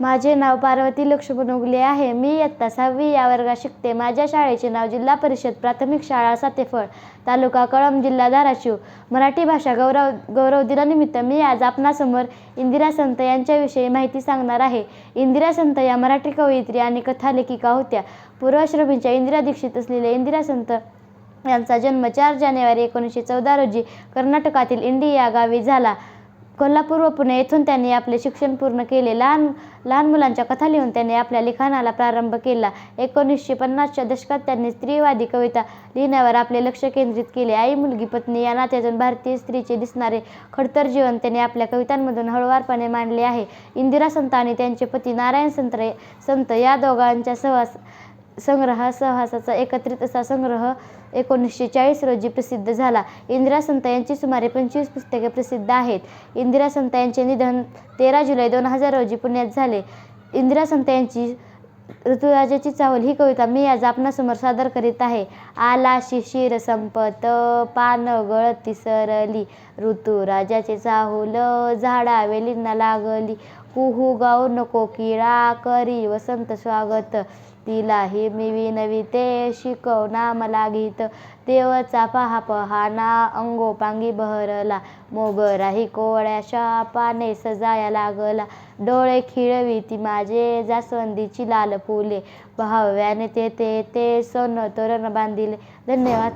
माझे नाव पार्वती लक्ष्मण उगले आहे. मी इयत्ता सहावी या वर्गात शिकते. माझ्या शाळेचे नाव जिल्हा परिषद प्राथमिक शाळा सातेफळ तालुका कळंब जिल्हा धाराशिव. मराठी भाषा गौरव गौरव दिनानिमित्त मी आज आपणासमोर इंदिरा संत यांच्याविषयी माहिती सांगणार आहे. इंदिरा संत या मराठी कवयित्री आणि कथालेखिका होत्या. पूर्वाश्रमींच्या इंदिरा दीक्षित असलेल्या इंदिरा संत यांचा जन्म चार जानेवारी एकोणीसशे चौदा रोजी कर्नाटकातील इंडिया गावी झाला. कोल्हापूर व पुणे येथून त्यांनी आपले शिक्षण पूर्ण केले. लहान लहान मुलांच्या कथा लिहून त्यांनी आपल्या लिखाणाला प्रारंभ केला. एकोणीसशे पन्नासच्या दशकात त्यांनी स्त्रीवादी कविता लिहिण्यावर आपले लक्ष केंद्रित केले. आई मुलगी पत्नी या नात्यातून भारतीय स्त्रीचे दिसणारे खडतर जीवन त्यांनी आपल्या कवितांमधून हळुवारपणे मांडले आहे. इंदिरा संत आणि त्यांचे पती नारायण संत संत या दोघांच्या सहवास संग्रह सहवासाचा एकत्रित असा संग्रह एकोणीसशे चाळीस रोजी प्रसिद्ध झाला. इंदिरा संत यांची सुमारे पंचवीस पुस्तके प्रसिद्ध आहेत. इंदिरा संत यांचे निधन तेरा जुलै दोन हजार रोजी पुण्यात झाले. इंदिरा संत यांची ऋतुराजाची चावल ही कविता मी आज आपणासमोर सादर करीत आहे. आला शिशिर संपत पान गळती सरली ऋतुराजाचे चाहूल झाडा वेलींना लागली. कुहू गाऊ नको किळा करी वसंत स्वागत. तिला तिलाही मी विनविते शिकव नाम लागीत देवचा पहा पहाना अंगोपांगी बहरला. मोगराही कोवळ्याशा पाने सजाया लागला. डोळे खिळवी ती माझे जास्वंदीची लाल फुले. भाव्याने ते ते ते सोनं तोरण बांधिले. धन्यवाद.